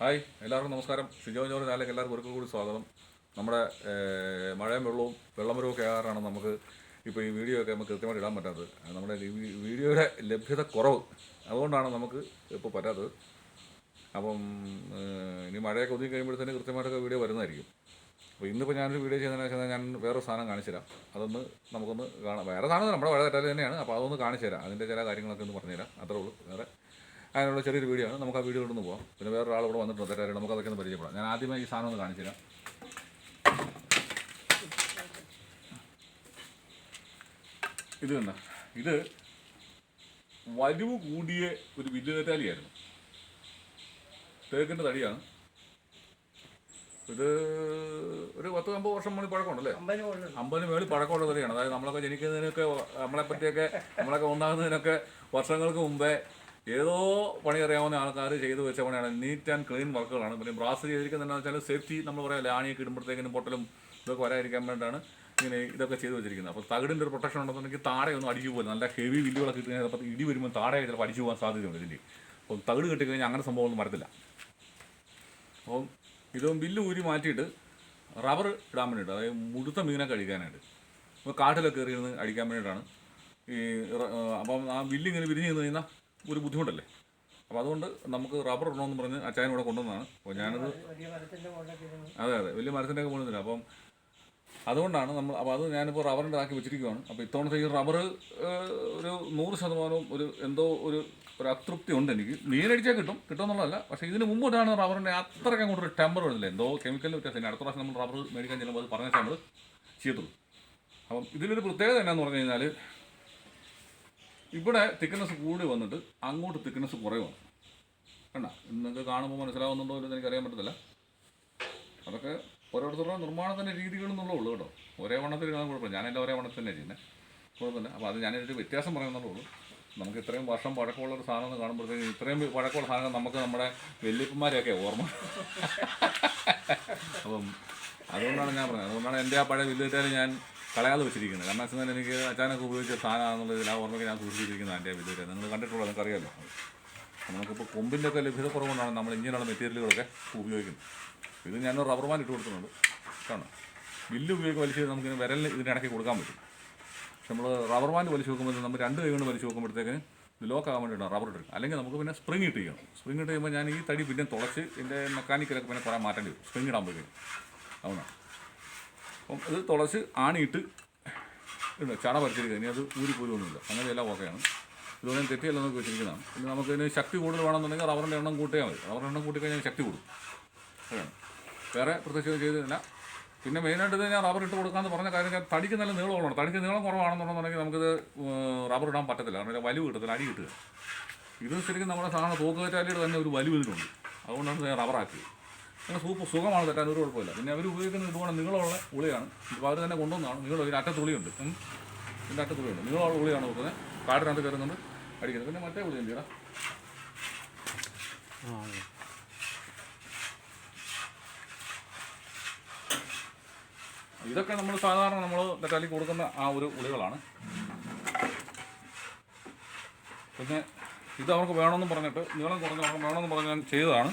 Hi എല്ലാവർക്കും നമസ്കാരം. Shijo George ആലേക്ക് എല്ലാവർക്കും ഒരിക്കൽ കൂടി സ്വാഗതം. നമ്മുടെ മഴയും വെള്ളവും വെള്ളമരവും ഒക്കെ ആകാറാണ് നമുക്ക് ഇപ്പോൾ ഈ വീഡിയോ ഒക്കെ നമുക്ക് കൃത്യമായിട്ട് ഇടാൻ പറ്റാത്തത്. നമ്മുടെ വീഡിയോയുടെ ലഭ്യത കുറവ്. അതുകൊണ്ടാണ് നമുക്ക് ഇപ്പോൾ പറ്റാത്തത്. അപ്പം ഇനി മഴയൊക്കെ ഒതുങ്ങി കഴിയുമ്പോഴത്തേന് കൃത്യമായിട്ടൊക്കെ വീഡിയോ വരുന്നതായിരിക്കും. അപ്പോൾ ഇന്നിപ്പോൾ ഞാനൊരു വീഡിയോ ചെയ്യുന്നതിന് വെച്ചാൽ ഞാൻ വേറെ സാധനം കാണിച്ചു തരാം. അതൊന്ന് നമുക്കൊന്ന് കാണാം. വേറെ സാധനം നമ്മുടെ തെറ്റാതെ തന്നെയാണ്. അപ്പോൾ അതൊന്ന് കാണിച്ചു തരാം. അതിന്റെ ചില കാര്യങ്ങളൊക്കെ ഒന്ന് പറഞ്ഞുതരാം. അത്രേ ഉള്ളൂ. വേറെ അതിനുള്ള ചെറിയൊരു വീഡിയോ ആണ്. നമുക്ക് ആ വീഡിയോ കൊണ്ടൊന്ന് പോകാം പിന്നെ വേറൊരാൾ ഇവിടെ വന്നിട്ടുണ്ട്. തരാറ് നമുക്ക് അതൊക്കെ ഒന്ന് പരിചയപ്പെടാം. ഞാൻ ആദ്യമായി ഈ സാധനം ഒന്ന് കാണിച്ചു തരാം ഇത് തന്നെ ഇത് വലിവ് കൂടിയ ഒരു വില്ല് വില്ലുകറ്റാലിയായിരുന്നു തേക്കിന്റെ തടിയാണ്. ഇത് ഒരു പത്ത് അമ്പത് വർഷം മുകളിൽ പഴക്കമുണ്ടല്ലേ? അമ്പതിന് മുകളിൽ അമ്പതിന് മേളിൽ പഴക്കമുള്ള തടിയാണ്. അതായത് നമ്മളൊക്കെ ജനിക്കുന്നതിനൊക്കെ നമ്മളെ പറ്റിയൊക്കെ നമ്മളൊക്കെ ഉണ്ടാകുന്നതിനൊക്കെ വർഷങ്ങൾക്ക് മുമ്പേ ഏതോ പണി അറിയാവുന്ന ആൾക്കാർ ചെയ്തു വെച്ച പണിയാണ് നീറ്റ് ആൻഡ് ക്ലീൻ വർക്കുകളാണ്. പിന്നെ ബ്രാസ് ചെയ്തിരിക്കുന്നത് വെച്ചാൽ സേഫ്റ്റി നമ്മൾ പറയാം ആണിയൊക്കെ ഇടുമ്പോഴത്തേക്കിനും പൊട്ടലും ഇതൊക്കെ വരാതിരിക്കാൻ വേണ്ടിയിട്ടാണ് ഇങ്ങനെ ഇതൊക്കെ ചെയ്തു വെച്ചിരിക്കുന്നത്. അപ്പോൾ തകിടിന്റെ ഒരു പ്രൊട്ടക്ഷൻ ഉണ്ടെന്നുണ്ടെങ്കിൽ താഴെയൊന്നും അടിച്ചു പോകില്ല നല്ല ഹെവി വില്ലുകളൊക്കെ കിട്ടി കഴിഞ്ഞാൽ ഇടി വരുമ്പോൾ താഴെ ചിലപ്പോൾ അടിച്ചു പോകാൻ സാധ്യതയുണ്ട് ഇതിന്റെ അപ്പോൾ തകിട് കിട്ടിക്കഴിഞ്ഞാൽ അങ്ങനെ സംഭവമൊന്നും വരത്തില്ല. അപ്പം ഇതും ബില്ല് ഊരി മാറ്റിയിട്ട് റബ്ബർ ഇടാൻ വേണ്ടിയിട്ട് അതായത് മുടുത്ത മീനെ കഴിക്കാനായിട്ട് അപ്പോൾ കാട്ടിലൊക്കെ കയറി ഇരുന്ന് അടിക്കാൻ വേണ്ടിയിട്ടാണ് ഈ അപ്പം ആ ബില്ല് ഇങ്ങനെ വിരിഞ്ഞ് നിന്ന് കഴിഞ്ഞാൽ ഒരു ബുദ്ധിമുട്ടല്ലേ? അപ്പോൾ അതുകൊണ്ട് നമുക്ക് റബ്ബർ ഇടണമെന്ന് പറഞ്ഞ് അച്ചായൻ ഇവിടെ കൊണ്ടുവന്നതാണ്. അപ്പോൾ ഞാനത് അതെ അതെ. വലിയ മരത്തിന്റെ ഒക്കെ പോകുന്നില്ല അപ്പം അതുകൊണ്ടാണ് നമ്മൾ അപ്പോൾ അത് ഞാനിപ്പോൾ റബ്ബറിന്റെ ആക്കി വെച്ചിരിക്കുകയാണ് അപ്പോൾ ഇത്തവണത്തെ ഈ റബ്ബർ ഒരു നൂറ് ശതമാനവും ഒരു എന്തോ ഒരു ഒരു അതൃപ്തി ഉണ്ട് എനിക്ക്. നീരടിച്ചാൽ കിട്ടും കിട്ടുമെന്നുള്ളതല്ല. പക്ഷേ ഇതിന് മുമ്പോട്ടാണ് റബ്ബറിന്റെ അത്രയ്ക്ക് അങ്ങോട്ട് ഒരു ടെമ്പർ വരുന്നില്ല എന്തോ കെമിക്കൽ വ്യത്യാസം. അടുത്ത പ്രാവശ്യം നമ്മൾ റബ്ബർ മേടിക്കാൻ ചെല്ലുമ്പോൾ അത് പറഞ്ഞാൽ നമ്മൾ ചെയ്യത്തുള്ളൂ. അപ്പം ഇതിലൊരു പ്രത്യേകത എന്നാന്ന് പറഞ്ഞു കഴിഞ്ഞാൽ ഇവിടെ തിക്നെസ് കൂടി വന്നിട്ട് അങ്ങോട്ട് തിക്നെസ് കുറയുവാണ്. കണ്ട? നിങ്ങൾക്ക് കാണുമ്പോൾ മനസ്സിലാവുന്നുണ്ടോ എന്ന് എനിക്കറിയാൻ പറ്റത്തില്ല. അതൊക്കെ ഓരോരുത്തരുടെ നിർമ്മാണത്തിന്റെ രീതികൾ എന്നുള്ള ഉള്ളൂ കേട്ടോ. ഒരേ വണ്ണത്തിൽ കാണാൻ കുഴപ്പമില്ല. ഞാനെല്ലാം ഒരേ വണ്ണത്തിൽ തന്നെ ചെയ്യുന്നത് കുഴപ്പമില്ല. അപ്പോൾ അത് ഞാനൊരു വ്യത്യാസം പറയുന്നുള്ളൂ നമുക്ക് ഇത്രയും വർഷം പഴക്കമുള്ള ഒരു സാധനം കാണുമ്പോഴത്തേക്കും ഇത്രയും പഴക്കമുള്ള സാധനം നമുക്ക് നമ്മുടെ വല്യപ്പന്മാരെയൊക്കെ ഓർമ്മ. അപ്പം അതുകൊണ്ടാണ് ഞാൻ പറഞ്ഞത്. അതുകൊണ്ടാണ് എന്റെ ആ പഴയ വില്ലേറ്റാൽ ഞാൻ കളയാതെ വെച്ചിരിക്കുന്നത്. കാരണം വെച്ചാൽ എനിക്ക് അച്ചാനൊക്കെ ഉപയോഗിച്ച സാധനമാണെന്നുള്ളത് ആ ഓർമ്മയ്ക്ക് ഞാൻ സൂക്ഷിച്ചിരിക്കുന്നത് എന്റെ വില്ലേറ്റ് നിങ്ങൾ കണ്ടിട്ടുള്ളത് നിങ്ങൾക്ക് അറിയാമല്ലോ നമുക്കിപ്പോൾ കൊമ്പിന്റെ ഒക്കെ ലഭ്യത കുറവുകൊണ്ടാണ് നമ്മൾ ഇങ്ങനെയുള്ള മെറ്റീരിയലുകളൊക്കെ ഉപയോഗിക്കുന്നത്. ഇത് ഞാൻ റബ്ബർ ബാൻഡ് ഇട്ട് കൊടുക്കുന്നുണ്ട് കാണാം വില്ല് ഉപയോഗിച്ച് വലിച്ച് നമുക്ക് വിരലിൽ ഇതിനിടയ്ക്ക് കൊടുക്കാൻ പറ്റും. പക്ഷെ നമ്മൾ റബ്ബർ ബാൻഡ് വലിച്ച് നോക്കുമ്പോൾ നമ്മൾ രണ്ട് കൈ കൊണ്ട് വലിച്ച് നോക്കുമ്പോഴത്തേക്കിന് ഇത് ലോക്ക് ആകാൻ വേണ്ടിയിട്ടാണ് റബ്ബർ ഇട്ട് അല്ലെങ്കിൽ നമുക്ക് പിന്നെ സ്പ്രിങ് ഇട്ട് ചെയ്യണം. സ്പ്രിങ് ഇട്ട് ചെയ്യുമ്പോൾ ഞാൻ ഈ തടി പിന്നെ തുളച്ച് എന്റെ മെക്കാനിക്കലൊക്കെ പിന്നെ കുറേ മാറ്റേണ്ടി വരും. സ്പ്രിങ് ഇടാൻ ഇടാകുമ്പോഴത്തേക്കും അതുകൊണ്ടാണ്. അപ്പം ഇത് തുളച്ച് ആണിയിട്ട് ഉണ്ട് ചട വരച്ചിരിക്കുന്നത് ഇനി അത് ഊരി പോരുമൊന്നുമില്ല അങ്ങനെ എല്ലാം ഓക്കെയാണ്. ഇതുപോലെ തെറ്റിയല്ല നമുക്ക് വെച്ചിരിക്കുന്നതാണ്. പിന്നെ നമുക്ക് ഇതിന് ശക്തി കൂടുതൽ വേണമെന്നുണ്ടെങ്കിൽ റബ്ബറിന്റെ എണ്ണം കൂട്ടിയാൽ മതി. റബ്ബറിന്റെ എണ്ണം കൂട്ടിക്കഴിഞ്ഞാൽ ശക്തി കൂടും. അതാണ്. വേറെ പ്രത്യേകിച്ച് ഒന്നും പിന്നെ മെയിനായിട്ട് ഇത് ഞാൻ റബ്ബർ ഇട്ട് കൊടുക്കാമെന്ന് പറഞ്ഞ കാര്യം ഞാൻ തടിക്ക് നല്ല നീളമുള്ളതാണ്. തടിക്ക് നീളം കുറവാണെന്നുണ്ടെന്നുണ്ടെങ്കിൽ നമുക്കിത് റബ്ബർ ഇടാൻ പറ്റത്തില്ല. കാരണം വലിവ് കിട്ടത്തില്ല. അടി കിട്ടുക. ഇത് ശരിക്കും നമ്മുടെ സാധാരണ തോക്കുകറ്റാലിയുടെ തന്നെ ഒരു വലിവ് ഇതിനുണ്ട് അതുകൊണ്ടാണ് ഞാൻ റബ്ബറാക്കിയത്. സൂപ്പ് സുഖമാണ് തെറ്റാൻ ഒരു കുഴപ്പമില്ല. പിന്നെ അവർ ഉപയോഗിക്കുന്ന ഇതുപോലെ നീളമുള്ള ഉളിയാണ് ഇപ്പോൾ അവർ തന്നെ കൊണ്ടുവന്നാണ് നീളം ഇതിന് അറ്റത്തുളിയുണ്ട്. ഇതിന്റെ അറ്റത്തുളിയുണ്ട് നീളമുള്ള ഉളിയാണ് നോക്കുന്നത് കാടിനകത്ത് കയറുന്നുണ്ട്. അടിക്കുന്നത്. പിന്നെ മറ്റേ ഉളി എന്തിനാ ഇതൊക്കെ നമ്മൾ സാധാരണ നമ്മൾ തെറ്റാലി കൊടുക്കുന്ന ആ ഒരു ഉളികളാണ് പിന്നെ ഇത് അവർക്ക് വേണമെന്ന് പറഞ്ഞിട്ട് നീളം കുറഞ്ഞ് അവർക്ക് വേണമെന്ന് പറഞ്ഞ് ഞാൻ ചെയ്തതാണ്.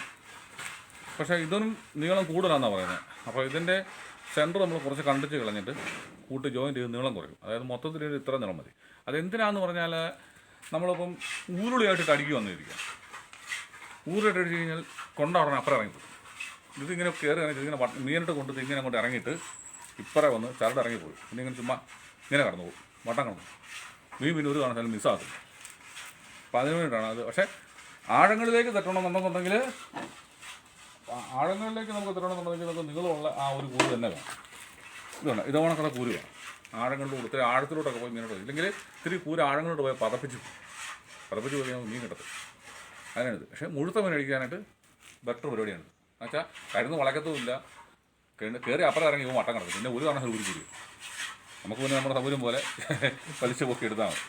പക്ഷേ ഇതൊന്നും നീളം കൂടുതലാണെന്നാണ് പറയുന്നത്. അപ്പോൾ ഇതിന്റെ സെന്റർ നമ്മൾ കുറച്ച് കണ്ടിച്ച് കളഞ്ഞിട്ട് കൂട്ട് ജോയിന്റ് ചെയ്ത് നീളം കുറയും. അതായത് മൊത്തത്തിൽ ഒരു ഇത്ര നീളം മതി. അതെന്തിനാന്ന് പറഞ്ഞാൽ നമ്മളിപ്പം ഊരുളിയായിട്ട് അടിക്കുക വന്നിരിക്കുക. ഊരുളിയായിട്ട് അടിച്ച് കഴിഞ്ഞാൽ കൊണ്ടവിടണം അപ്പുറം ഇറങ്ങിപ്പോയി ഇതിങ്ങനെ കയറി ഇറങ്ങി ഇങ്ങനെ മീനിട്ട് കൊണ്ട് ഇങ്ങനെ അങ്ങോട്ട് ഇറങ്ങിയിട്ട് ഇപ്പറേ വന്ന് ചരട് ഇറങ്ങിപ്പോയി പിന്നെ ഇങ്ങനെ ചുമ്മാ ഇങ്ങനെ കടന്നു പോകും. വട്ടം കടന്നു മീൻ പിന്നെ ഒരു കാണാൻ മിസ്സാക്കും അപ്പം അതിന് വേണ്ടിയിട്ടാണ് അത്. പക്ഷേ ആഴങ്ങളിലേക്ക് തട്ടണമെന്നുണ്ടെന്നുണ്ടെങ്കിൽ ആഴങ്ങളിലേക്ക് നമുക്ക് തരണമെന്നുണ്ടെങ്കിൽ നമുക്ക് നീളമുള്ള ആ ഒരു കൂര് തന്നെ വേണം. ഇതുണ്ട് ഇതവണക്കുള്ള കൂര് വേണം. ആഴങ്ങളിലൂടെ ഒത്തിരി ആഴത്തിലോട്ടൊക്കെ പോയി മീനോട്ട് ഇല്ലെങ്കിൽ ഇത്തിരി കൂര് ആഴങ്ങളിലോട്ട് പോയി പതപ്പിച്ചു. പതപ്പിച്ച് പോയി മീൻ കിട്ടത്തും അങ്ങനെയാണ് പക്ഷേ മുഴുത്ത മീൻ അടിക്കാനായിട്ട് ബെറ്റർ പരിപാടിയാണ്. എന്നുവെച്ചാൽ കരുന്ന് വളക്കത്തുമില്ല. കയറി അപ്പുറം ഇറങ്ങി പോകും വട്ടം കിടക്കും. പിന്നെ ഒരു കാരണം ഒരു കുരു നമുക്ക് പിന്നെ നമ്മുടെ സൗകര്യം പോലെ വലിച്ചു പൊക്കി എടുത്താൽ മതി.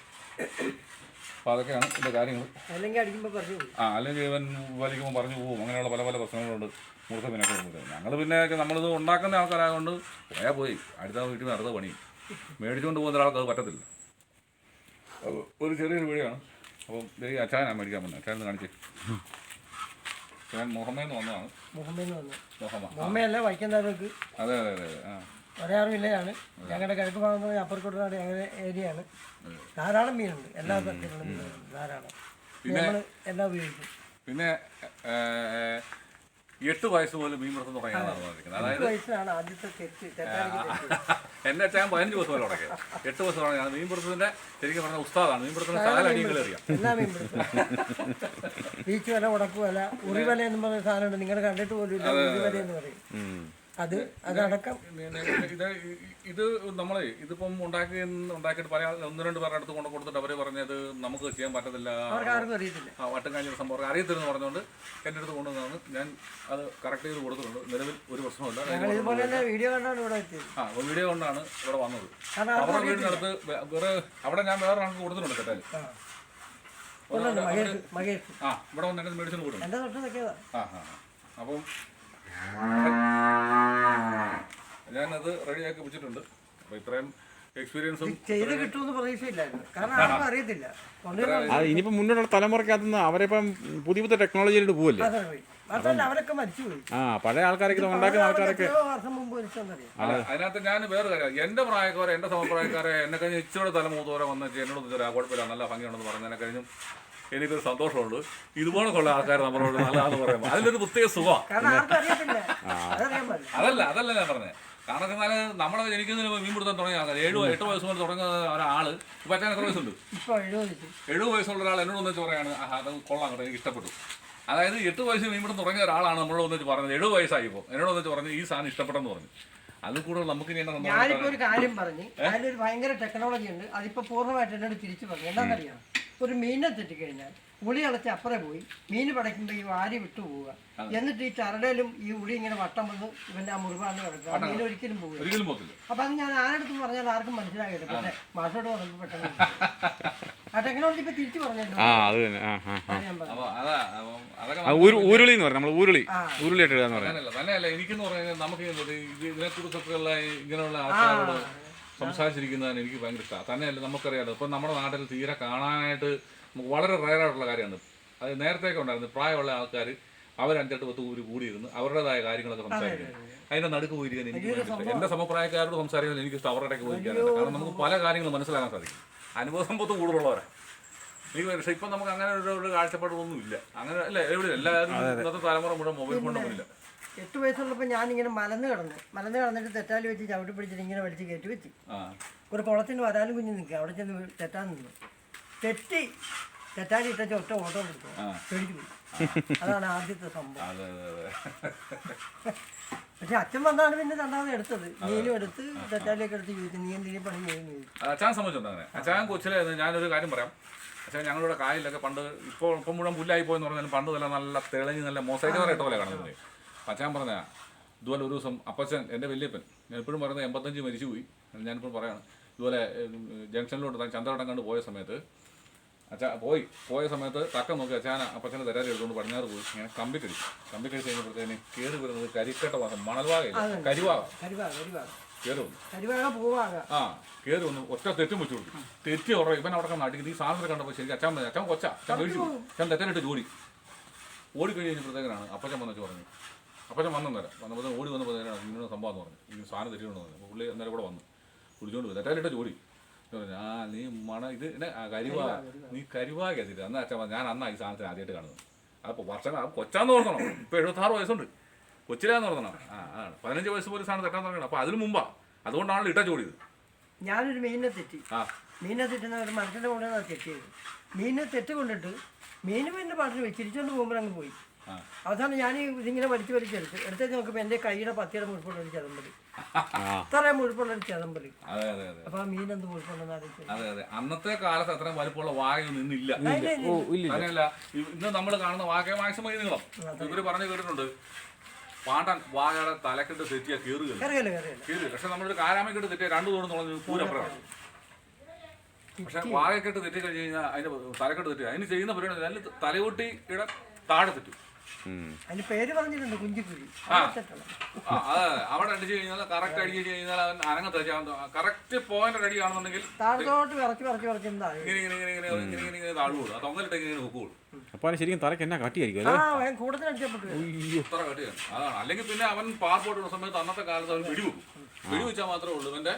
അപ്പോൾ അതൊക്കെയാണ് ഇതിന്റെ കാര്യങ്ങൾ അല്ലെങ്കിൽ അടിക്കുമ്പോൾ പറഞ്ഞു പോകും ആ അല്ലെങ്കിൽ ഇവൻ വലിക്കുമ്പോൾ പറഞ്ഞു പോകും അങ്ങനെയുള്ള പല പല പ്രശ്നങ്ങളുണ്ട്. പിന്നെ വരുമ്പോൾ ഞങ്ങൾ പിന്നെ നമ്മളിത് ഉണ്ടാക്കുന്ന ആൾക്കാരായതുകൊണ്ട് പോയാൽ പോയി. അടുത്ത വീട്ടിൽ നിന്ന് അടുത്ത പണി. മേടിച്ചുകൊണ്ട് പോകുന്ന ഒരാൾക്ക് അത് പറ്റത്തില്ല. ഒരു ചെറിയൊരു വീടാണ് അപ്പം ദേ ഈ അച്ചായനാണ് മേടിക്കാൻ വന്നത് അച്ചായൻ കാണിച്ചേ. ഞാൻ മുഹമ്മേന്ന് വന്നതാണ്. മുഹമ്മേന്ന് നിന്ന് വന്നു. മുഹമ്മ. മുഹമ്മയല്ല അതെ അതെ അതെ. ആ. ഒരയാറ് വില്ലയാണ് ഞങ്ങളുടെ കിഴക്ക് ഭാഗം എന്ന് പറഞ്ഞാൽ അപ്പുറക്കോട്ട് ഞങ്ങളുടെ ഏരിയയാണ്. ധാരാളം മീനുണ്ട്. എല്ലാ തരത്തിലുള്ള മീനുണ്ട്. ധാരാളം. നമ്മൾ എല്ലാം ഉപയോഗിക്കും. പിന്നെ എട്ട് വയസ്സ് പോലും മീൻ പിടുത്തം തുടങ്ങിയാണ് പറഞ്ഞിരിക്കുന്നത് അതായത് എട്ട് വയസ്സിലാണ് ആദ്യത്തെ തെറ്റ് തെറ്റാనికి തെറ്റ്. എന്റെ അച്ഛൻ പതിനഞ്ച് ദിവസം പോലെ തുടങ്ങി. എട്ട് ദിവസം തുടങ്ങിയാണ് മീൻ പിടുത്തത്തിന്റെ ശരിക്കും പറഞ്ഞ ഉസ്താദാണ്. മീൻ പിടുത്തത്തിന്റെ സകല അടികൾ അറിയാം എല്ലാ മീൻ പിടുത്തം. ബീച്ച് വില ഉടക്കുവല ഉറിവല എന്ന് പറഞ്ഞ സാധനമുണ്ട്. നിങ്ങൾ കണ്ടിട്ട് പോലും ഉറിവല എന്ന് പറയും. അത് അതടക്കം. ഇത് ഇത് നമ്മളെ ഇതിപ്പം ഉണ്ടാക്കി ഉണ്ടാക്കിയിട്ട് പല ഒന്ന് രണ്ട് പേരുടെ അടുത്ത് കൊണ്ട് കൊടുത്തിട്ട് അവർ പറഞ്ഞത് നമുക്ക് ചെയ്യാൻ പറ്റത്തില്ല. ആ വട്ടം കാഞ്ഞ സംഭവം അറിയത്തില്ലെന്ന് പറഞ്ഞുകൊണ്ട് എന്റെ അടുത്ത് കൊണ്ടുവന്നാണ് ഞാൻ അത് കറക്റ്റ് ചെയ്ത് കൊടുത്തിട്ടുണ്ട്. നിലവിൽ ഒരു പ്രശ്നമില്ല വീഡിയോ ആ വീഡിയോ കൊണ്ടാണ് ഇവിടെ വന്നത്. അവരുടെ വീടിനടുത്ത് വേറെ അവിടെ ഞാൻ വേറെ ആൾക്ക് കൊടുത്തിട്ടുണ്ട് കേട്ടാൽ ആ. മഹേഷ് മഹേഷ്. ആ ഇവിടെ വന്നിട്ട് മെഡിസിൻ കൊടുക്കും. അപ്പം ഞാനത് റെഡിയാക്കി വെച്ചിട്ടുണ്ട്. അപ്പോൾ ഇത്രയും എക്സ്പീരിയൻസും ചെയ്ത് കിട്ടുമെന്ന് പ്രതീക്ഷയില്ലായിരുന്നു. കാരണം ആർക്കും അറിയത്തില്ല. കൊണ്ടുവരുന്ന അത് മുന്നോട്ടുള്ള അവരിപ്പം പുതിയ പുതിയ ടെക്നോളജിയിലോട്ട് പോവല്ലേ? അതാണ് പോയി മാത്രമല്ല അവരൊക്കെ മരിച്ചുപോയി ആ പഴയ ആൾക്കാരൊക്കെ ഇത് ഉണ്ടാക്കുന്ന ആൾക്കാരൊക്കെ. എത്രയോ വർഷം മുമ്പ് മരിച്ചെന്നറിയാം. അല്ല, അതിനകത്ത് ഞാൻ വേറെ കാര്യം എന്റെ പ്രായക്കാരെ എന്റെ സമപ്രായക്കാരെ എന്നെ കഴിഞ്ഞ് ഇച്ചിരി തലമൂത്തോരെ വന്നിട്ട് എന്നോട് ചോദിച്ചാൽ കുഴപ്പമില്ല നല്ല ഭംഗിയുണ്ടെന്ന് പറഞ്ഞതിനെ കഴിഞ്ഞും എനിക്കൊരു സന്തോഷമുണ്ട്. ഇതുപോലെ കൊള്ള ആൾക്കാർ നമ്മളോട് നല്ലതാന്ന് പറയുമ്പോൾ അതിലൊരു പ്രത്യേക സുഖമാണ് അതല്ല അതല്ല ഞാൻ പറഞ്ഞത് കാരണം എന്നാൽ നമ്മളെ ജനിക്കുന്നതിന് മീൻ പിടുത്തം തുടങ്ങിയ ആൾക്കാർ ഏഴ് എട്ട് വയസ്സ് മുതൽ തുടങ്ങുന്ന ഒരാൾ പറ്റാൻ എത്ര വയസ്സുണ്ട്? ഇപ്പൊ എഴുപത് വയസ്സുള്ള ഒരാൾ എന്നോട് ഒന്നിച്ച് പറയാണ് "ആ, അത് കൊള്ളാം കേട്ടോ എനിക്ക് ഇഷ്ടപ്പെട്ടു. അതായത് എട്ട് വയസ്സ് മീൻ പിടുത്തം തുടങ്ങിയ ഒരാളാണ് നമ്മളോട് ഒന്നിച്ച് പറഞ്ഞത്. എഴുപത് വയസ്സായിപ്പോൾ എന്നോട് ഒന്നിച്ച് പറഞ്ഞു ഈ സാധനം ഇഷ്ടപ്പെട്ടെന്ന് പറഞ്ഞു. അത് കൂടുതൽ നമുക്ക് ഞാനിപ്പോ ഒരു കാര്യം പറഞ്ഞു അതിലൊരു ഭയങ്കര ടെക്നോളജി ഉണ്ട്. അതിപ്പോ പൂർണമായിട്ട് എന്നോട് തിരിച്ചു പറഞ്ഞു. എന്താണെന്നറിയാം ഒരു മീനെ തെറ്റിക്കഴിഞ്ഞാൽ ഉളി അളച്ച് അപ്പുറം പോയി. മീൻ പടയ്ക്കുമ്പോൾ ഈ വാരി വിട്ടു പോവുക. എന്നിട്ട് ഈ ചരടയിലും ഈ ഉളി ഇങ്ങനെ വട്ടം വന്ന് ഇവന്റെ ആ മുറിവാണ് കിടക്കുക. മീൻ ഒരിക്കലും പോവുക അപ്പൊ അത് ഞാൻ ആരടുത്ത് പറഞ്ഞാൽ ആർക്കും മനസ്സിലാകില്ല പക്ഷെ മാഷോട് പറഞ്ഞപ്പോൾ പെട്ടെന്ന് ആ ടെക്നോളജി ഇപ്പൊ തിരിച്ചു പറഞ്ഞല്ലോ? ആ അത് തന്നെ. ആ ആ പറഞ്ഞു ഊരുളി എന്ന് പറയും. നമ്മൾ ഊരുളി ഊരുളി ഇട്ട് എന്ന് പറയാം. അങ്ങനെയല്ല തന്നെയല്ല എനിക്കെന്ന് പറഞ്ഞാൽ നമുക്ക് ഇതിനെക്കുറിച്ചൊക്കെയുള്ള ഇങ്ങനെയുള്ള ആൾക്കാരോട് സംസാരിച്ചിരിക്കുന്നതിന് എനിക്ക് ഭയങ്കര ഇഷ്ടമാണ് തന്നെയല്ല നമുക്കറിയാലോ. ഇപ്പം നമ്മുടെ നാട്ടിൽ തീരെ കാണാനായിട്ട് നമുക്ക് വളരെ റയറായിട്ടുള്ള കാര്യമാണ്. അത് നേരത്തെയൊക്കെ ഉണ്ടായിരുന്നു. പ്രായമുള്ള ആൾക്കാർ അവർ അഞ്ചെട്ട് പത്ത് കൂടി കൂടിയിരുന്നു അവരുടേതായ കാര്യങ്ങളൊക്കെ സംസാരിക്കുന്നത് അതിന്റെ നടുക്ക് പോയിരിക്കാൻ എനിക്ക് എന്റെ. സമപ്രായക്കാരോട് സംസാരിക്കാൻ എനിക്ക് ഇഷ്ടം. അവരുടെ ഇടയ്ക്ക് പോയിരിക്കാനാണ്. കാരണം നമുക്ക് പല കാര്യങ്ങളും മനസ്സിലാക്കാൻ സാധിക്കും. അനുഭവ സമ്പത്ത് കൂടുതലുള്ളവരെ. എനിക്ക് പക്ഷേ ഇപ്പം നമുക്ക് അങ്ങനെ ഒരു കാഴ്ചപ്പാടുകളൊന്നും ഇല്ല. അങ്ങനെ അല്ലേ? എവിടെ എല്ലാവരും ഇന്നത്തെ തലമുറ മുഴുവൻ മൊബൈൽ ഫോണൊന്നും ഇല്ല. എട്ട് വയസ്സുള്ളപ്പോൾ ഞാനിങ്ങനെ മലന്ന് കിടന്നു മലന്ന് കിടന്നിട്ട് തെറ്റാലി വെച്ച് ചവിട്ടി പിടിച്ചിട്ട് ഇങ്ങനെ വലിച്ച് കയറ്റി വെച്ച്. ഒരു കുളത്തിന് വരാലും കുഞ്ഞ് നിൽക്കുക അവിടെ ചെന്ന് തെറ്റാൻ നിന്നു. തെറ്റി തെറ്റാലി ഇട്ട ഒറ്റ ഓട്ടോ കൊടുത്തു പേടിച്ചു പോയി. അതാണ് ആദ്യത്തെ സംഭവം. പക്ഷെ അച്ഛൻ വന്നാണ് പിന്നെ രണ്ടാമത് എടുത്തത്. നീലും എടുത്ത് തെറ്റാലിയൊക്കെ എടുത്ത് ചോദിച്ചു നീ എന്തെങ്കിലും പണി ചെയ്യുന്നു ചോദിച്ചു അത് അച്ഛാൻ സംബന്ധിച്ചുണ്ട് അങ്ങനെ. അച്ഛാൻ കൊച്ചിലെ ഞാനൊരു കാര്യം പറയാം. പക്ഷേ ഞങ്ങളുടെ കായലിലൊക്കെ പണ്ട് ഇപ്പോൾ ഇപ്പം മുഴുവൻ പുല്ലായി പോയെന്ന് പറഞ്ഞാലും പണ്ട് നല്ല നല്ല തെളിഞ്ഞ് നല്ല മൊസൈക്ക് ഇട്ട പോലെ കാണുന്നത് അച്ഛൻ പറഞ്ഞാ ഇതുപോലെ ഒരു ദിവസം അപ്പച്ചൻ എന്റെ വലിയപ്പൻ ഞാൻ എപ്പോഴും പറയുന്നത് എൺപത്തഞ്ച് മരിച്ചു പോയി ഞാനിപ്പോൾ പറയാണ്. ഇതുപോലെ ജംഗ്ഷനിലോട്ട് താൻ ചന്ദ്രവട്ടം കണ്ട് പോയ സമയത്ത് അച്ഛാ പോയി. പോയ സമയത്ത് തക്ക നോക്കി അച്ഛാൻ അപ്പച്ചനെ തരാതി എടുത്തുകൊണ്ട് പടിഞ്ഞാറ് പോയി. ഇങ്ങനെ കമ്പി കഴിച്ചു കമ്പി കഴിച്ച് കഴിഞ്ഞപ്പോഴത്തേന് കയറി വരുന്നത് കരിക്കട്ട വാസം മണൽവാകയില്ല കരിവാക. കയറി വന്നു. ആ കയറി വന്നു. ഒറ്റ തെറ്റും വെച്ചു കൊടുക്കും തെറ്റി ഉറവ് ഇവൻ അവിടെ നാട്ടിൽ ഈ സാധനത്തിൽ കണ്ടപ്പോൾ ശരി അച്ഛൻ അച്ഛൻ കൊച്ച. അച്ഛൻ മേടിച്ചു അച്ഛൻ തെറ്റനിട്ട് ജോലി ഓടിക്കഴിഞ്ഞ് കഴിഞ്ഞപ്പോഴത്തേക്കാണ് അപ്പച്ചൻ വന്നു പറഞ്ഞു അപ്പച്ചൻ വന്നു നേരം വന്നപ്പോൾ ഓടി വന്നപ്പോൾ നേരെയാണ് ഇങ്ങനെ സംഭവം എന്ന് പറഞ്ഞു. ഈ സാധനം തെറ്റിയുണ്ടെന്ന് പറഞ്ഞു. അപ്പോൾ പുള്ളി അന്നേരം കൂടെ വന്നു. കുടിച്ചോണ്ട് പോയി. തെറ്റാലിട്ട് ജോലി പറഞ്ഞു, ആ നീ മണ ഇത് എന്നെ കരിവാ നീ കരിവാക എത്തിയിട്ട് അന്ന് അച്ഛൻ ഞാൻ അന്നാ ഈ സാധനത്തിന് ആദ്യമായിട്ട് കാണുന്നത്. അപ്പോൾ വർഷം കൊച്ചാന്ന് ഓർക്കണം. ഇപ്പോൾ എഴുപത്താറ് വയസ്സുണ്ട്. കൊച്ചിലാന്ന് ഓർക്കണം. ആ ആണ് പതിനഞ്ച് വയസ്സ് പോലും സാധനം തെറ്റാൻ തുടങ്ങണം അപ്പോൾ അതിന് മുമ്പാ അതുകൊണ്ടാണല്ലോ ഇട്ട ജോലി ഇത്. ഞാനൊരു മീനിനെ തെറ്റി. ആ. മീനിനെ തെറ്റുന്ന ഒരു മനുഷ്യന്റെ കൂടെ തെറ്റിയത്. മീനിനെ തെറ്റ് കൊണ്ടിട്ട് മീനും എന്റെ പാട്ടിൽ വെച്ചിരിച്ചോണ്ട് ചിരിച്ചോണ്ട് പോകുമ്പോൾ അങ്ങ് പോയി. അവസാനം ഞാൻ ഇതിങ്ങനെ വലിച്ചു വലിച്ചെടുത്ത്. എടുത്തേക്ക് നോക്കുമ്പോൾ എന്റെ കൈയുടെ പത്തിയുടെ മുഴുപ്പുള്ള ഒരു ചതമ്പൽ. ആ. ഇത്രയും മുഴുപ്പുള്ള ഒരു ചതമ്പൽ. അതെ അതെ അതെ. അപ്പോൾ ആ മീൻ എന്ത് മുഴുപ്പുണ്ടെന്ന് ആലോചിച്ചു അതെ അതെ. അന്നത്തെ കാലത്ത് അത്രയും വലിപ്പമുള്ള ഇന്നില്ല. അങ്ങനെയല്ല. ഇ- ഇന്ന് നമ്മൾ കാണുന്ന വാഴ മാക്സിമം നീളം. ഇവർ പറഞ്ഞു കേട്ടിട്ടുണ്ട് പാണ്ടാൻ വാഴയുടെ തലക്കെട്ട് തെറ്റിയാ കീറുകയില്ല കീറുക പക്ഷെ നമ്മളൊരു കാരാമക്കെട്ട് തെറ്റിയ രണ്ടു തോടും തുളഞ്ഞ് പൂരപ്പുറമാണ് പക്ഷെ വാഴക്കെട്ട് തെറ്റി കഴിഞ്ഞ് കഴിഞ്ഞാൽ അതിന്റെ തലക്കെട്ട് തെറ്റി. അതിന് ചെയ്യുന്ന പരിപാടി അതിന് ഇട താഴെ തെറ്റും. ഉം. അതിന് പേര് പറഞ്ഞിട്ടുണ്ട് കുഞ്ചിക്കുഴി അവിടെ അടിച്ചു കഴിഞ്ഞാൽ കറക്റ്റ് അടിച്ചു കഴിഞ്ഞാൽ അവൻ അനങ്ങത്ത് കറക്റ്റ് പോയിന്റ് റെഡി ആണെന്നുണ്ടെങ്കിൽ താഴത്തോട്ട് വിറച്ച് വിറച്ച് വിറച്ച് എന്താ ഇങ്ങനെ ഇങ്ങനെ ഇങ്ങനെ ഇങ്ങനെ ഇങ്ങനെ ഇങ്ങനെ ഇങ്ങനെ താഴുകയുള്ളൂ ആ തൊങ്ങലിട്ട് ഇങ്ങനെ നോക്കുകയുള്ളൂ അപ്പോൾ അവന് ശരിക്കും തലയ്ക്ക് എന്നാ കട്ടിയായിരിക്കും ഇത്ര കട്ടിയാണ് അതാണ്. അല്ലെങ്കിൽ പിന്നെ അവൻ പാർപ്പോട്ട് ഇടുന്ന സമയത്ത് അന്നത്തെ കാലത്ത് അവൻ വെടിവെക്കും വെടിവെച്ചാൽ മാത്രമേ ഉള്ളൂ. ഇവന്റെ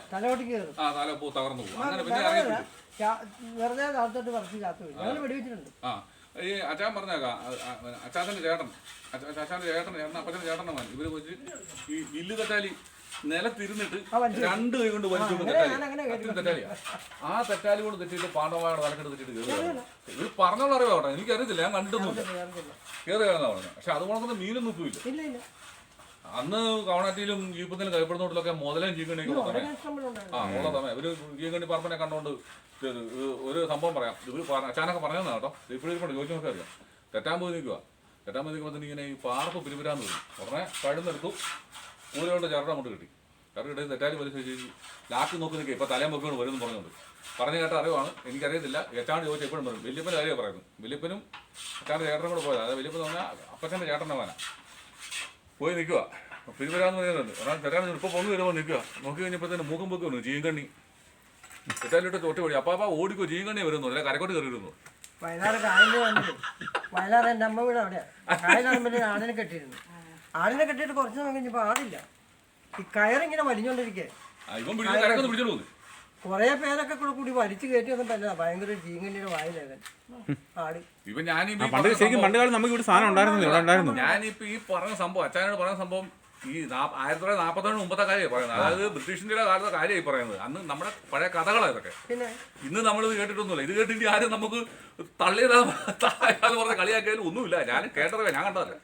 ആ തല പോ തകർന്നു പോകും. അങ്ങനെ പിന്നെ വെറുതെ താഴത്തോട്ട് വിറച്ച് ചാത്തു ഞങ്ങൾ വെടിവെച്ചിട്ടുണ്ട് ആ. ഈ അച്ഛൻ പറഞ്ഞേക്കാം. അച്ചാച്ചന്റെ ചേട്ടൻ. അച്ചാച്ചാന്റെ ചേട്ടൻ ചേട്ടൻ അപ്പച്ചന്റെ ചേട്ടന്റെ മകൻ. ഇവർ വെച്ച് ഈ വില്ല് തട്ടാലി നില തിരുന്നിട്ട് രണ്ട് കൈ കൊണ്ട് അച്ഛൻ തെറ്റാലിയാ. ആ തട്ടാലി കൊണ്ട് തെറ്റിയിട്ട് പാണ്ഡവമാരുടെ തലക്കെട്ട് തെറ്റിട്ട് കയറുകയാണ് ഇവർ പറഞ്ഞോളം അറിയാം കേട്ടോ എനിക്കറിയത്തില്ല ഞാൻ കണ്ടിട്ടൊന്നുമില്ല. കയറി കയറുന്ന പറഞ്ഞത്. പക്ഷെ അതുപോലെ മീനും നിൽക്കില്ല അന്ന് കവണാറ്റിയിലും ജീപ്പത്തിലും കൈപ്പെടുന്നോട്ടിലൊക്കെ മുതലേ ഉണ്ടായിരുന്നു ആ ഉള്ള സമയം. ഇവർ ജീക്കണി പറമ്പനെ കണ്ടോണ്ട് ഒരു സംഭവം പറയാം. ഇവർ അച്ഛനൊക്കെ പറഞ്ഞതാണ് കേട്ടോ. ഇപ്പോഴും ചോദിച്ചു നോക്കാൻ അറിയാം. തെറ്റാൻ പോയി നിൽക്കുക തെറ്റാൻ പോയി നിൽക്കുമ്പോൾ ഇങ്ങനെ ഈ പാർപ്പ് പിരിപിരാന്ന് വരും ഉടനെ കഴുന്നെടുത്തു. കൂടുതലോട്ട് ചരട അങ്ങോട്ട് കിട്ടി. ചരട് കിട്ടി തെറ്റാലി വലിച്ചു വെച്ച് ലാക്ക് നോക്കി നിൽക്കുക ഇപ്പോൾ തലയും പൊക്കിയാണ് വരുമെന്ന് പറഞ്ഞുകൊണ്ട്. പറഞ്ഞു കേട്ട അറിവാണ്. എനിക്കറിയത്തില്ല. ഏറ്റാണ്ട് ചോദിച്ചു എപ്പോഴും പറയും. വലിയപ്പനും കാര്യം പറയുന്നു. വലിയപ്പനും അച്ഛന്റെ ചേട്ടനും കൂടെ പോയത്. അതായത് വല്യപ്പൻ പറഞ്ഞാൽ അപ്പച്ചന്റെ ചേട്ടന്റെ മകനാ പോയി നിൽക്കുക പിരിപിരാന്ന് പറയുന്നുണ്ട്. ഒരാൾ തെറ്റാണ് ഇപ്പോൾ പൊങ്ങി വരുമ്പോൾ നിൽക്കുക നോക്കി കഴിഞ്ഞപ്പോഴത്തേന് മൂക്കം പൊക്കി വന്നു. ചീങ്കണ്ണി. തെറ്റാലിട്ട് തൊട്ട് പോയി. അപ്പാ ഓടിക്കോ ജീവണ്ണി വരുന്നു. അല്ലെ കരക്കോട്ട് കയറി വരുന്നു വയനാട് കായലിൽ വന്നിട്ട്. വയനാട് എന്റെ അമ്മ വീട് അവിടെ. കായലാകുമ്പോൾ ആടിനെ കെട്ടിയിരുന്നു. ആടിനെ കെട്ടിയിട്ട് കുറച്ച് സമയം കഴിഞ്ഞപ്പോൾ ആടില്ല ഈ കയറിങ്ങനെ വലിഞ്ഞുകൊണ്ടിരിക്കുക കൊറേ ഇവൻ പിടിച്ച് കരക്കൊന്ന് പിടിച്ചോളൂ കുറേ പേരൊക്കെ കൂടെ കൂടി വലിച്ചു കയറ്റി ഒന്നും പറ്റില്ല ഭയങ്കര ജീവന്റെ വായിലേവൻ ആട്. ഇപ്പൊ ഈ പണ്ട് ശരിക്കും പണ്ട് കാലം നമുക്ക് ഇവിടെ സാധനം ഉണ്ടായിരുന്നില്ല. ഇവിടെ ഉണ്ടായിരുന്നു. ഞാനിപ്പോ ഈ പറഞ്ഞ സംഭവം അച്ഛനോട് പറഞ്ഞ സംഭവം ഈ ആയിരത്തി തൊള്ളായിരത്തി നാൽപ്പത്തൊന്ന് മുമ്പത്തെ കാര്യമായി പറയുന്നത്. അതായത് ഇന്ത്യയുടെ കാലത്തെ കാര്യമായി പറയുന്നത്. അന്ന് നമ്മുടെ പഴയ കഥകളാണ് ഇതൊക്കെ. ഇന്ന് നമ്മൾ കേട്ടിട്ടൊന്നുമില്ല. ഇത് കേട്ടിട്ട് ആരും നമുക്ക് തള്ളിയതാ താഴെ പറഞ്ഞ കളിയാക്കിയാലും ഒന്നുമില്ല. ഞാൻ കേട്ടതൊക്കെ ഞാൻ കണ്ടതല്ല.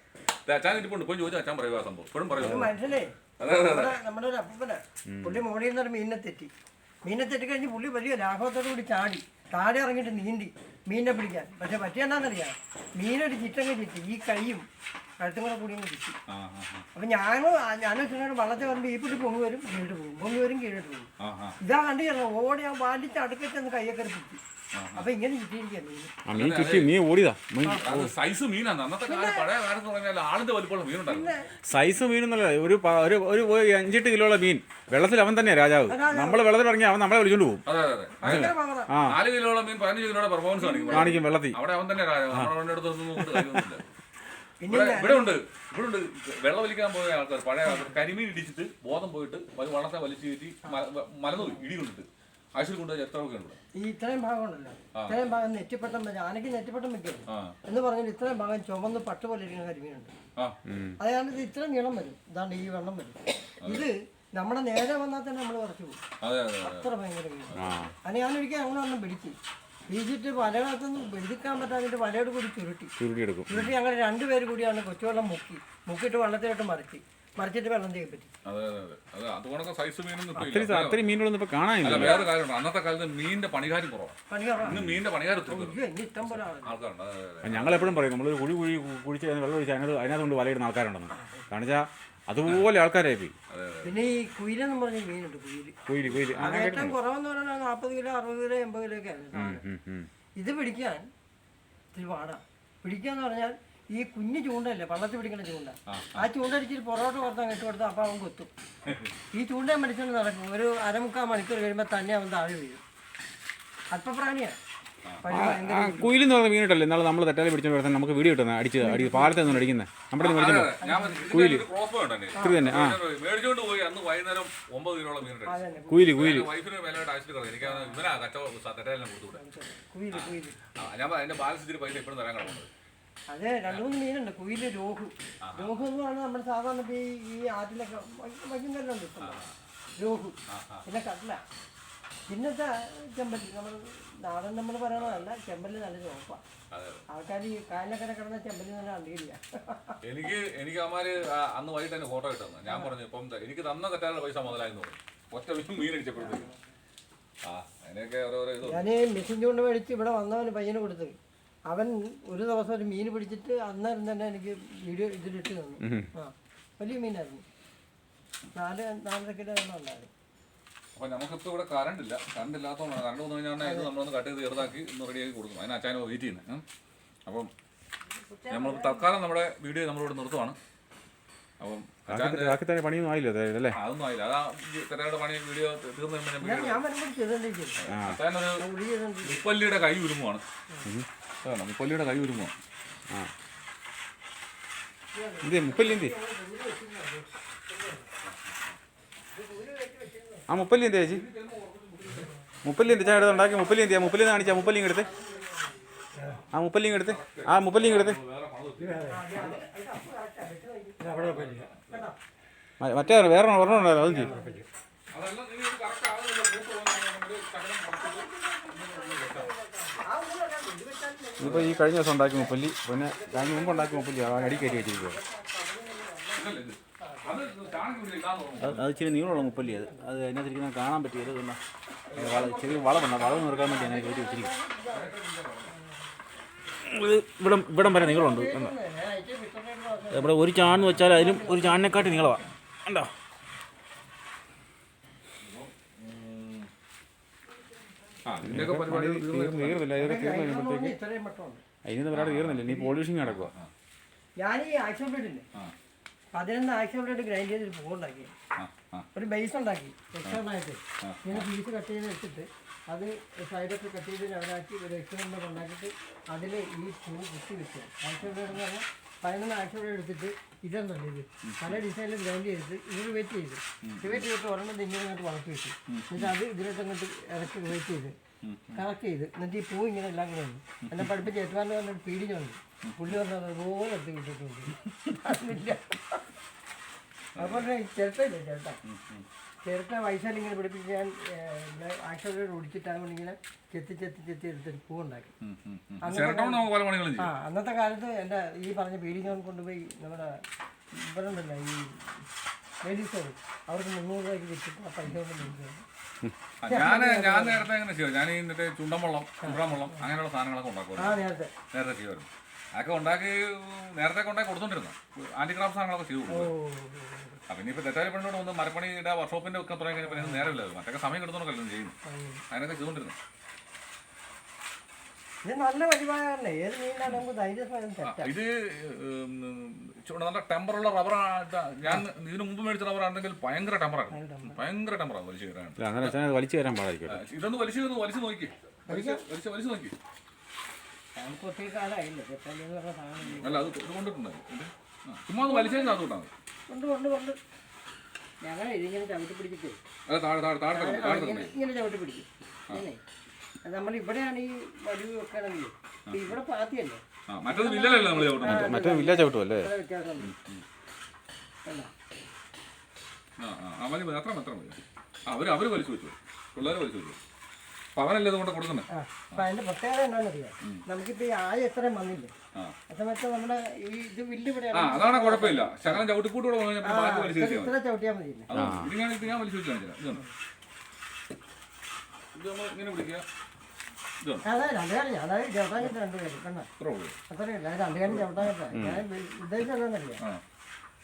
ഇത് അച്ഛൻ ഇരിപ്പുണ്ട് പോയി ചോദിച്ചാൽ അച്ഛൻ പറയുക സംഭവം. ഇപ്പോഴും പറയുന്നു പറയുക മനുഷ്യനെ നമ്മുടെ ഒരു അപ്പന പുള്ളി മോളിൽ നിന്നൊരു മീനെ തെറ്റി. മീനെ തെറ്റി കഴിഞ്ഞ് പുള്ളി വലിയ ലാഭത്തോടു കൂടി ചാടി. താഴെ ഇറങ്ങിയിട്ട് നീന്തി മീനിനെ പിടിക്കാൻ. പക്ഷെ പറ്റിയെന്നാന്നറിയാം മീനൊരു ചിറ്റങ്ങ് ചിറ്റി ഈ കൈയും കഴുത്തും കൂടെ കൂടി അങ്ങ് ചിറ്റി. അപ്പൊ ഞാനും ഞാനും അച്ഛനോട് വള്ളത്തിൽ വരുമ്പോൾ ഈ പിടി പൊങ്ങി വരും കീഴിട്ട് പോകും. പൊങ്ങി വരും കീഴിട്ട് പോകും. ഇതാ കണ്ടു ഓടി ആ വാലിച്ച് അടുക്കച്ചെന്ന് കൈയൊക്കെ പിടിച്ചു അപ്പം ഇങ്ങനെ മീൻ ആ മീൻ ചുറ്റി നീ ഓടിയതാ. മീൻ അത് സൈസ് മീനാണ് അന്നത്തെ കാലം പഴയ കാലത്ത് പറഞ്ഞാൽ ആളിന്റെ വലിപ്പമുള്ള മീനുണ്ടായിരുന്നു. സൈസ് മീൻ ഒരു പ- ഒരു ഒരു ഒരു അഞ്ചെട്ട് കിലോയുള്ള മീൻ. വെള്ളത്തിൽ അവൻ തന്നെയാ രാജാവ്. നമ്മൾ വെള്ളത്തിൽ ഇറങ്ങി അവൻ നമ്മളെ വിളിച്ചോണ്ട് പോകും. അതെ അതെ അതെ. ഭയങ്കര പവറാ. ആ. നാല് കിലോയുള്ള മീൻ പതിനഞ്ച് കിലോയുടെ പെർഫോമൻസ് കാണിക്കും. കാണിക്കും വെള്ളത്തിൽ. അവിടെ അവൻ തന്നെ രാജാവ്. നമ്മുടെ അവന്റെ അടുത്ത് നോക്കിയിട്ട് കാര്യമൊന്നുമില്ല. പിന്നെ ഇവിടെ ഇവിടെ ഉണ്ട് ഇവിടെ ഉണ്ട്. വെള്ളം വലിക്കാൻ പോയ ആൾക്കാർ പഴയ ആൾക്കാർ കരിമീൻ ഇടിച്ചിട്ട് ബോധം പോയിട്ട് വ- വള്ളത്തെ വലിച്ചു കയറ്റി മല- മലന്നു ഇടി കൊണ്ടിട്ട് ആശുപത്രി കൊണ്ടുപോയി എത്ര ഒക്കെ ഉണ്ട് ഈ ഇത്രയും ഭാഗമുണ്ടല്ലോ ഇത്രയും ഭാഗം നെറ്റിപ്പട്ടം വെച്ച് ആനയ്ക്ക് നെറ്റിപ്പട്ടം വെക്കും എന്ന് പറഞ്ഞാൽ ഇത്രയും ഭാഗം ചുമന്ന് പട്ട് പോലെ ഇരിക്കുന്ന കരിമീനുണ്ട് അതായത് ഇത് ഇത്രയും നീളം വരും. ഇതാണ്ട് ഈ വെള്ളം വരും. ഇത് നമ്മുടെ നേരെ വന്നാൽ തന്നെ നമ്മൾ കുറച്ചു പോകും. അതെ അതെ അതെ അത്ര ഭയങ്കര അത് ഞാനൊരിക്കൽ അങ്ങനെ ഒന്നും പിടിച്ചു. പിടിച്ചിട്ട് വലകത്തൊന്നും പിടിക്കാൻ പറ്റാതിട്ട് വലയോട് കൂടി ചുരുട്ടി. ചുരുട്ടി ഞങ്ങൾ രണ്ടുപേര് കൂടിയാണ് കൊച്ചുവെള്ളം മുക്കി. മുക്കിയിട്ട് വള്ളത്തിലോട്ട് മറിച്ച്. മറിച്ചിട്ട് വെള്ളം ചെയ്യാൻ പറ്റി. അതെ അതെ അതെ. അതെ അതുകൊണ്ടൊക്കെ സൈസ് മീനൊന്നും ഇപ്പൊ അത്രയും ഇല്ല അത്രയും മീനുകളൊന്നും ഇപ്പൊ കാണാനില്ല വേറെ കാര്യമുണ്ട്. അന്നത്തെ കാലത്ത് മീനിന്റെ പണിക്കാരും കുറവാണ്. പണിയാറാ ഇന്ന് മീനിന്റെ പണിക്കാർ ഒത്തിരി പേര്. അയ്യോ ഇനി ഇഷ്ടം പോലെ ആളുണ്ട് ആൾക്കാരുണ്ട്. അതെ അതെ അതെ. ഞങ്ങൾ എപ്പോഴും പറയും നമ്മളൊരു കുഴി കുഴി കുഴിച്ച് വെള്ളം ഒഴിച്ച് അതിനകത്ത് അതിനകത്ത് കൊണ്ട് വലയിടുന്ന ആൾക്കാരുണ്ടെന്ന്. കാണിച്ചാൽ അതുപോലെ ആൾക്കാരായി പോയി പിന്നെ ഈ കുയിലെന്ന് പറഞ്ഞ മീനുണ്ട് കുയിൽ. കുയിലി കുയിൽ. ആ, അത് ഏറ്റവും കുറവെന്ന് പറഞ്ഞാൽ നാൽപ്പത് കിലോ അറുപത് കിലോ എൺപത് കിലോ ഒക്കെയാണ് സാധനം. ഉം, ഉം. ഇത് പിടിക്കാൻ ഇത്തിരി പിടിക്കാന്ന് പറഞ്ഞാൽ ഈ കുഞ്ഞു ചൂണ്ടല്ലേ പള്ളത്തിൽ പിടിക്കുന്ന ചൂണ്ട. ആ ചൂണ്ട അടിച്ചിട്ട് പുറകോട്ട് പുറത്താൻ ഇട്ട് കൊടുത്താൽ അപ്പം അവൻ കൊത്തും. ഈ ചൂണ്ട മടിച്ചുകൊണ്ട് നടക്കും. ഒരു അരമുക്കാൽ മണിക്കൂർ കഴിയുമ്പോൾ തന്നെ അവൻ താഴെ വീഴും. അല്പപ്രാണിയാണ് ആ. കുയിലെന്ന് പറഞ്ഞ മീനിട്ടല്ലേ ഇന്നാളെ നമ്മൾ തെറ്റാലി പിടിച്ചോണ്ട് വരുന്നത് നമുക്ക് വീഡിയോ കിട്ടുന്നത് അടിച്ച് അടി പാലത്തെ നിന്ന് അടിക്കുന്നത് നമ്മുടെ അതെ, മേടിച്ചോ അതെ. ഞാൻ പറഞ്ഞു, ഇതിന്റെ ഒരു ക്രോസ് പോയിന്റ് ഉണ്ട് ഇത്തിരി തന്നെ ആ. മേടിച്ചോണ്ട് പോയി അന്ന് വൈകുന്നേരം ഒമ്പത് കിലോളം മീൻ കുയിൽ കുയിൽ വൈഫിന് വിലയായിട്ട് കളയും എനിക്ക് ഇവനാ കച്ചവടം തെറ്റാലും കൊടുത്തുകൂടെ? കുയിൽ കുയിൽ. ആ, ഞാൻ അതിന്റെ ബാലൻസ് ഇത്തിരി പൈസ ഇപ്പോഴും തരാൻ കിടക്കുന്നത് അതെ രണ്ടു മൂന്ന് മീനുണ്ട്. കുയിൽ രോഹു. രോഹു എന്ന് പറഞ്ഞാൽ നമ്മൾ സാധാരണ ഈ ഈ ആറ്റിലൊക്കെ വൈകുന്നേരമുണ്ട് ഇപ്പം രോഹു. പിന്നെ കട്ല. പിന്നത്തെ ചെമ്പല്ലി? നമ്മൾ നാടൻ നമ്മൾ പറയണതല്ല ചെമ്പല്ലി നല്ല ചോപ്പാണ് ആൾക്കാർ ഈ കായലക്കര കിടന്ന ചെമ്പല്ലി നല്ല കണ്ടില്ല എനിക്ക് എനിക്ക് അമ്മാര് അന്ന് വൈകിട്ട് തന്നെ ഫോട്ടോ ഇട്ടു ഞാൻ പറഞ്ഞു ഇപ്പം എനിക്ക് തന്ന തെറ്റാനുള്ള പൈസ മുതലായിരുന്നു ഒറ്റ മീൻ അടിച്ചപ്പോഴത്തേക്കും ആ അതിനൊക്കെ ഓരോരോ ഇത് ഞാൻ മെഷീൻ ചൂണ്ട മേടിച്ച് ഇവിടെ വന്നവന് പയ്യന് കൊടുത്ത്. അവൻ ഒരു ദിവസം ഒരു മീൻ പിടിച്ചിട്ട് അന്നേരം തന്നെ എനിക്ക് വീഡിയോ ഇതിലിട്ട് തന്നു. ആ വലിയ മീനായിരുന്നു. നാല് നാലര കിലോ എണ്ണം ഉണ്ടായിരുന്നു. അപ്പൊ നമുക്കിപ്പോ ഇവിടെ കറണ്ട് ഇല്ല. കറണ്ട് ഇല്ലാത്തതുകൊണ്ടാണ് കറണ്ട് വന്നു കഴിഞ്ഞാൽ ഇത് നമ്മളൊന്ന് കട്ട് ചെയ്ത് ചെറുതാക്കി ഒന്ന് റെഡിയാക്കി കൊടുക്കും അതിന് അച്ഛനെ വെയിറ്റ് ചെയ്യുന്നത്. അപ്പം നമ്മൾ തൽക്കാലം നമ്മുടെ വീഡിയോ നമ്മളിവിടെ നിർത്തുവാണ്. അപ്പം ബാക്കി തന്നെ പണിയൊന്നും ആയില്ല അല്ലേ? അതൊന്നും ആയില്ല. അതാ തിരയുടെ പണി വീഡിയോ തീർന്നു കഴിയുമ്പോൾ ഞാൻ വീഡിയോ അച്ഛനൊരു ഉള്ളി മുപ്പല്ലിയുടെ കൈ ഉരുമുവാണ് അതാണ് മുപ്പല്ലിയുടെ കൈ ഉരുമുവാണ് ആ. എന്തേ മുപ്പല്ലി എന്തേ ആ മുപ്പല്ലി എന്തേ ചേച്ചി? മുപ്പല്ലി എന്ത് ചായ എടുത്ത് ഉണ്ടാക്കി. മുപ്പല്ലി എന്ത് മുപ്പല്ലി കാണിച്ചാ മുപ്പല്ലി എടുത്ത്. ആ മുപ്പല്ലി എടുത്ത്. ആ മുപ്പല്ലി എടുത്ത്. മറ്റേ വേറെ ഒരെണ്ണം ഉണ്ടായിരുന്നു. അതും ചെയ്യും അതെല്ലാം ഇനി ഇത് correct ആവുന്നില്ല. മൂത്ത് പോകുന്നതാണ് നമ്മൾ ശകലം കുറച്ചിട്ട് ഇതിപ്പോൾ ഈ കഴിഞ്ഞ ദിവസം ഉണ്ടാക്കി മുപ്പല്ലി പിന്നെ കഴിഞ്ഞ മുമ്പ് ഉണ്ടാക്കി മുപ്പല്ലി അടി കയറ്റി വെച്ചിരിക്കുക ഇതല്ലേ ഇത്? അത് ഇച്ചിരി നീളമുള്ള മുപ്പല്ലി അത്. അത് അതിനകത്തിരിക്കുന്ന കാണാൻ പറ്റിയത്. വള ചെറിയ വളമുണ്ട് വളവ് നിർക്കാൻ വേണ്ടി അങ്ങനെ കയറ്റി വെച്ചിരിക്കും ഇവിടം ഇവിടം വരെ നീളമുണ്ട്. ഇവിടെ ഒരു ചാണെന്ന് വെച്ചാൽ അതിലും ഒരു ചാണിനെക്കാട്ടി നീളമാണ് കണ്ടോ ആ, ഇതിന്റെയൊക്കെ പരിപാടി തീർന്നു. തീർന്നില്ല. ഇതൊക്കെ തീർന്നു കഴിയുമ്പോഴത്തേക്ക് ഇത്രയും മട്ടമുണ്ട് അതിന് പരിപാടി തീർന്നില്ല. ഇനി പോളിഷിങ് നടക്കുക ഞാൻ ഈ ആക്ഷൻ ബ്ലേഡില്ലേ പതിനൊന്ന് ആക്ഷൻ ബ്ലേഡ് ഗ്രൈൻഡ് ചെയ്ത് ആ. ഒരു ബേസ് ഉണ്ടാക്കി. എക്സ്റ്റേണായിട്ട് ഇങ്ങനെ പീസ് കട്ട് ചെയ്ത് വെച്ചിട്ട് അത് സൈഡൊക്കെ കട്ട് ചെയ്ത് ലെവലാക്കി ഒരു എക്സ്റ്റേണൽ ഉണ്ടാക്കിയിട്ട് അതിൽ ഈ പൂ കുത്തി വെച്ചു ആക്ഷൻ ബ്ലേഡ് എന്ന് പറഞ്ഞാൽ പതിനൊന്ന് ആക്ഷൻ ബ്ലേഡ് എടുത്തിട്ട് ഇതെന്നല്ല ഇത്? പല ഡിസൈനിൽ ഗ്രൈൻഡ് ചെയ്തിട്ട് ഇതിൽ വെയിറ്റ് ചെയ്ത്. വെയിറ്റ് ചെയ്തിട്ട് ഒരെണ്ണം ഇങ്ങനെ അങ്ങോട്ട് വളർത്തി വെച്ചു. എന്നിട്ട് അത് ഇതിലോട്ട് അങ്ങോട്ട് ഇറക്കി വെയിറ്റ് ചെയ്ത്. കറക്റ്റ് ചെയ്ത്. എന്നിട്ട് ഈ പൂ ഇങ്ങനെ എല്ലാം കൂടെ വന്നു എന്നെ പഠിപ്പിച്ച് ഏറ്റുവാന്റെ പറഞ്ഞൊരു പീടിഞ്ഞുണ്ട്. പുള്ളി പറഞ്ഞത് അതുപോലെ എടുത്ത് വിട്ടിട്ടുണ്ട്. അതില്ല. അതുപോലെ ചിരട്ടയില്ലേ ചിരട്ട ചിരട്ട വയസ്സാൽ ഇങ്ങനെ പിടിപ്പിച്ച് ഞാൻ ആക്ഷോട് ഒടിച്ചിട്ട് അതുകൊണ്ട് ഇങ്ങനെ ചെത്തി ചെത്തി ചെത്തി എടുത്തൊരു പൂ ഉണ്ടാക്കി ആ അന്നത്തെ കാലത്ത് എന്റെ ഈ പറഞ്ഞ പീടിഞ്ഞോൻ കൊണ്ടുപോയി നമ്മുടെ ഇവിടെ ഉണ്ടല്ലോ ഈ ലേഡീസ് അവർക്ക് മുന്നൂറ് രൂപയ്ക്ക് വിറ്റിട്ട് ആ പൈസ കൊണ്ട് ഞാൻ ഞാൻ നേരത്തെ എങ്ങനെ ചെയ്യും ഞാൻ ഈ ചുണ്ടമ്പള്ളം ചുണ്ടമ്പള്ളം അങ്ങനെയുള്ള സാധനങ്ങളൊക്കെ ഉണ്ടാക്കും ആ നേരത്തെ. ചെയ്യുമായിരുന്നു. അതൊക്കെ ഉണ്ടാക്കി നേരത്തെ കൊണ്ടാക്കി കൊടുത്തോണ്ടിരുന്നു. ആന്റിക്രാഫ്റ്റ് സാധനങ്ങളൊക്കെ ചെയ്തു തെറ്റാരി പണിയോട് വന്ന് മരപ്പണിയുടെ വർക്ക്ഷോപ്പിന്റെ ഒക്കെ തുടങ്ങി കഴിഞ്ഞപ്പോൾ എനിക്ക് നേരമില്ല മറ്റൊക്കെ സമയം കിട്ടുന്നതൊക്കെ ചെയ്യുന്നു. അതിനൊക്കെ ചെയ്തുകൊണ്ടിരുന്നു ഇത് നല്ല വരുമാനമല്ലേ ഏത് മീനാണ് നമുക്ക് ഇത് നല്ല ടെമ്പറുള്ള റബ്ബർ ഞാൻ ഇതിന് മുമ്പ് മേടിച്ച റബ്ബർ ആണെങ്കിൽ ഭയങ്കര ടെമ്പറാണ്. ഭയങ്കര ടെമ്പറാണ് വലിച്ചു അങ്ങനെ പാടായിരിക്കും ഇതൊന്ന് വലിച്ചു ഒന്ന് വലിച്ചു നോക്കി. വലിച്ച് വലിച്ച് നോക്കി. തെറ്റാലി അല്ല അത് ഇത് കൊണ്ടിട്ടുണ്ട് ഇത് ആ, ചുമ്മാ ഒന്ന് അത് ഇതിങ്ങനെ ചവിട്ടി പിടിച്ചിട്ട് അല്ല താഴെ താഴെ താഴെ ഇങ്ങനെ ഇങ്ങനെ ചവിട്ടി പിടിക്കും. അങ്ങനെ അത് നമ്മൾ ഇവിടെയാണ് ഈ വടി വെക്കണമെങ്കിൽ ഇപ്പൊ ഇവിടെ പാത്തിയല്ലേ? ആ മറ്റത് വില്ലലല്ലേ നമ്മൾ മറ്റേ വില്ലേജ് ഔട്ടും അല്ലേ ഇവിടെ വ്യത്യാസമുണ്ട് കണ്ടോ? ആ ആ ആ മതി മതി അത്ര മതി അത്ര മതി അവർ അവർ വലിച്ചു വെച്ചു. പിള്ളേർ വലിച്ചു വെച്ചു. അപ്പം അവനല്ലേ ഇതുകൊണ്ട് കൊടുക്കുന്നത്? അപ്പൊ പ്രത്യേകത എന്താണെന്നറിയാം? നമുക്കിപ്പോ ഈ ആയ എത്രയും വന്നില്ലേ? ആ. ആ സമയത്ത് നമ്മുടെ ഈ ഇത് വില്ല് ആ അതാണ് കുഴപ്പമില്ല. ശകലം ചവിട്ടിക്കൂട്ട് കൂടെ കഴിഞ്ഞപ്പോൾ ബാക്കി വലിച്ചു ഇത്ര- കയറ്റിയാൽ മതി ഇത്ര ചവിട്ടിയാൽ മതിയില്ലേ? അതാണ് ഇത് ഞാൻ ഇത് ഞാൻ വലിച്ചു വെച്ച് കാണിച്ചു ഇതാണ്. ഇത് നമ്മൾ ഇങ്ങനെ പിടിക്കുക. ഇതാണ്. അതെ രണ്ടു കാര്യം അതായത് ചവിട്ടാൻ രണ്ടു പേര് കണ്ട? ഇത്ര ഉള്ളൂ. അത്രയില്ല അത് രണ്ടു കാര്യം ചവിട്ടാൻ പറ്റാം ഞാൻ ഉദ്ദേശിച്ചത് എന്താണെന്നറിയാം? ആ.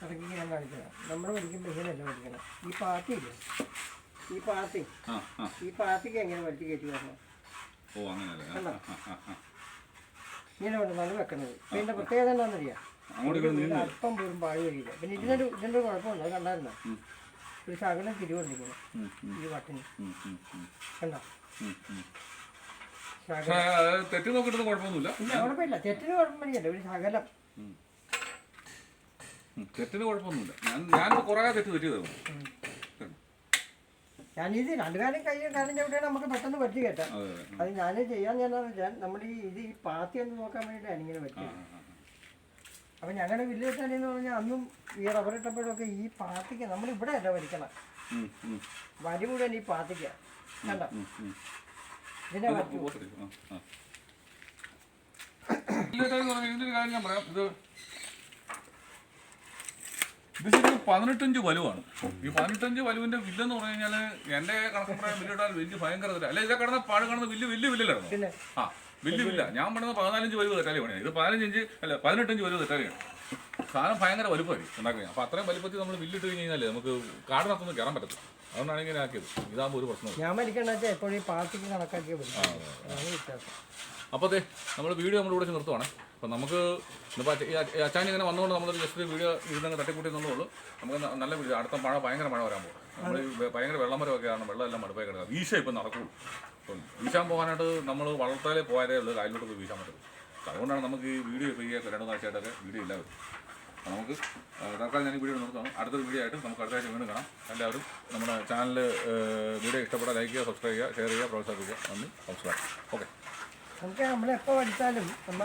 ഇടയ്ക്ക് ഞാൻ കാണിച്ചതാണ് നമ്മൾ പഠിക്കുമ്പോൾ ഇങ്ങനെയല്ല പഠിക്കണം? ഈ പാത്തിയില്ലേ ഈ പാർട്ടി ഈ പാർട്ടിക്ക് എങ്ങനെ വലിച്ചു കയറ്റി വരണം ഓ അങ്ങനെയല്ലേ. ഇങ്ങനെ വേണ്ടതാണ് വെക്കുന്നത്. ഇതിന്റെ പ്രത്യേകത എന്താണെന്നറിയാം? അല്പം പോലും പാഴ് കഴിയില്ല പിന്നെ ഇതിനൊരു ഇതിന്റെ ഒരു കുഴപ്പമുണ്ട്. അത് കണ്ടായിരുന്നോ? ഒരു ശകലം തിരിവുണ്ടിങ്ങനെ ഈ വട്ടിന്. കണ്ടോ? തെറ്റ് നോക്കിയിട്ടൊന്നും കുഴപ്പമൊന്നുമില്ല. കുഴപ്പമില്ല. തെറ്റിന് കുഴപ്പമില്ല ഒരു ശകലം. തെറ്റിന് കുഴപ്പമൊന്നുമില്ല. ഞാൻ ഞാൻ കുറേ തെറ്റ് തെറ്റി തരുന്നു ഞാനിത് രണ്ടു കാലം കൈ ചവിട്ടിയാൽ നമുക്ക് പെട്ടെന്ന് പറ്റി കേട്ടാ. അതെ ഞാൻ ചെയ്യാൻ ഞാൻ വെച്ചാൽ നമ്മൾ ഈ ഇത് ഈ പാത്തി ഒന്ന് നോക്കാൻ വേണ്ടിയിട്ടാണ് ഇങ്ങനെ പറ്റിയത് അപ്പം ഞങ്ങളുടെ വില്ലേജ് എന്ന് പറഞ്ഞാൽ അന്നും ഈ റബ്ബർ ഇട്ടപ്പോഴൊക്കെ ഈ പാത്തിക്ക് നമ്മൾ ഇവിടെ അല്ല ഉം, വരി മുഴുവൻ ഈ പാത്തിക്ക. കണ്ടോ. ഇതിനെ ഇത് കാര്യം ഞാൻ പറയാം. ഇത് ഇത് ശരിക്കും പതിനെട്ടഞ്ച് വലുവാണ്. ഈ പതിനെട്ടഞ്ച് വലുവിന്റെ വില്ലെന്ന് പറഞ്ഞു കഴിഞ്ഞാൽ എന്റെ കണക്ക് പറയാൻ വില്ലിടാൻ വലിയ ഭയങ്കര. അല്ല ഇതൊക്കെ കടന്ന പാഴ് കാണുന്ന വലിയ വലിയ വില്ലല്ലായിരുന്നു ആ വലിയ വില്ല ഞാൻ പണിത് പതിനാലഞ്ച് വലുവ് തെറ്റാലി പണിയാണ് ഇത് പതിനഞ്ച് ഇഞ്ച് അല്ല പതിനെട്ടഞ്ച് വലുവ് തെറ്റാലിയാണ് സാധനം ഭയങ്കര വലുപ്പമായിരിക്കും ഉണ്ടാക്കുക അപ്പോൾ അത്രയും വലുപ്പത്തിൽ നമ്മൾ വില്ലിട്ട് കഴിഞ്ഞ് കഴിഞ്ഞാൽ നമുക്ക് കാടിനകത്തൊന്നും കയറാൻ പറ്റത്തില്ല. അതുകൊണ്ടാണ് ഇങ്ങനെ ആക്കിയത്. ഇതാകുമ്പോൾ ഒരു പ്രശ്നം ഞാൻ മരിക്കണ്ട എപ്പോഴും പാത്തിക്ക് കണക്കാക്കിയേ അപ്പോൾ അതെ നമ്മൾ വീഡിയോ നമ്മൾ ഇവിടെ നിർത്തുവാണ്. അപ്പോൾ നമുക്ക് അച്ചാൻ ഇങ്ങനെ വന്നുകൊണ്ട് നമ്മൾ ജസ്റ്റ് വീഡിയോ ഇരുന്നങ്ങ് തട്ടിക്കൂട്ടി നിന്നുള്ളൂ നമുക്ക് നല്ല വീഡിയോ അടുത്ത മഴ ഭയങ്കര മഴ വരാൻ പോകും നമ്മൾ ഭയങ്കര വെള്ളം ആണ് വെള്ളം എല്ലാം മടുപ്പായി കിടക്കുക വീശ ഇപ്പം നടക്കുള്ളൂ അപ്പം വീശാൻ പോകാനായിട്ട് നമ്മൾ വളർത്താലേ പോയാലേ ഉള്ളൂ കായലിലോട്ട് പോയി വീശാൻ പറ്റും അതുകൊണ്ടാണ് നമുക്ക് ഈ വീഡിയോ ഇപ്പോൾ ഈ രണ്ട് മൂന്നാഴ്ചയായിട്ടൊക്കെ വീഡിയോ ഇല്ലാതെ നമുക്ക് തൽക്കാലം ഞാൻ ഈ വീഡിയോ നിർത്തണം അടുത്തൊരു വീഡിയോ ആയിട്ട് നമുക്ക് അടുത്ത ആഴ്ച വീണ്ടും കാണാം. എല്ലാവരും നമ്മുടെ ചാനൽ വീഡിയോ ഇഷ്ടപ്പെട്ടാൽ ലൈക്ക് ചെയ്യുക സബ്സ്ക്രൈബ് ചെയ്യുക ഷെയർ ചെയ്യുക പ്രോത്സാഹിപ്പിക്കുക. നന്ദി നമസ്കാരം. ഓക്കെ നമുക്ക് നമ്മളെപ്പോൾ പഠിച്ചാലും നമ്മൾ